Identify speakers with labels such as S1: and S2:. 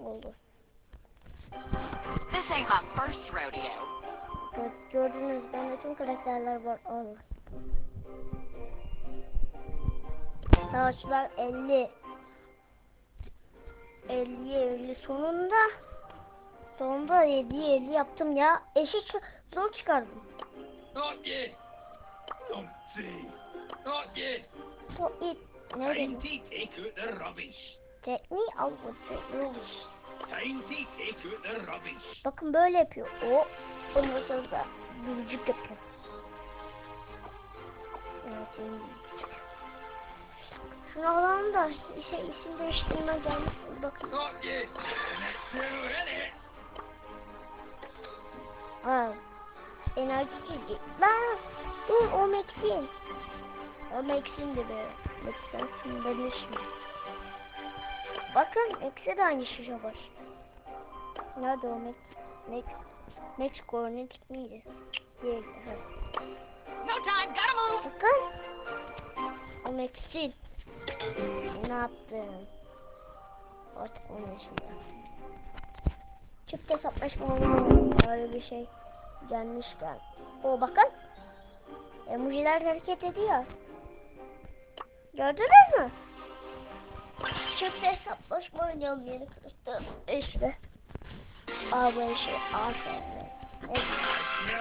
S1: oldu. This ain't my first rodeo.
S2: Evet, ben de tüm karakterler var. Allah. Savaşlar 50. 50 50 sonunda sonunda 7 50 yaptım ya. Eşit zor çıkardım.
S3: Not yet. Don't see. Not yet.
S2: Not yet. Nerede?
S3: Time take out the rubbish. Take out the rubbish.
S2: Bakın böyle yapıyor. O ondan sonra da gülücük yapıyor. Evet, şimdi. Şunu alalım da şey isim değiştirme gelmiş. Bakın. Ha. Enerji çizgi. Ben dur o Max'in. O Max'in de be. Max'in benim ismi. Bakın Max'e de aynı şey var. Nerede o Max? Max. Max Cornet miydi? Değildi. Ha.
S1: No time, gotta move!
S2: Bakın. O Max'in. Ne yaptın? Artık onun şimdi. Çift hesaplaşma oynuyorum. Öyle bir şey gelmişken. O bakın. Emojiler hareket ediyor. Gördünüz mü? Çift hesaplaşma oynuyorum yeni böyle şey. Aferin. Evet.
S3: Smell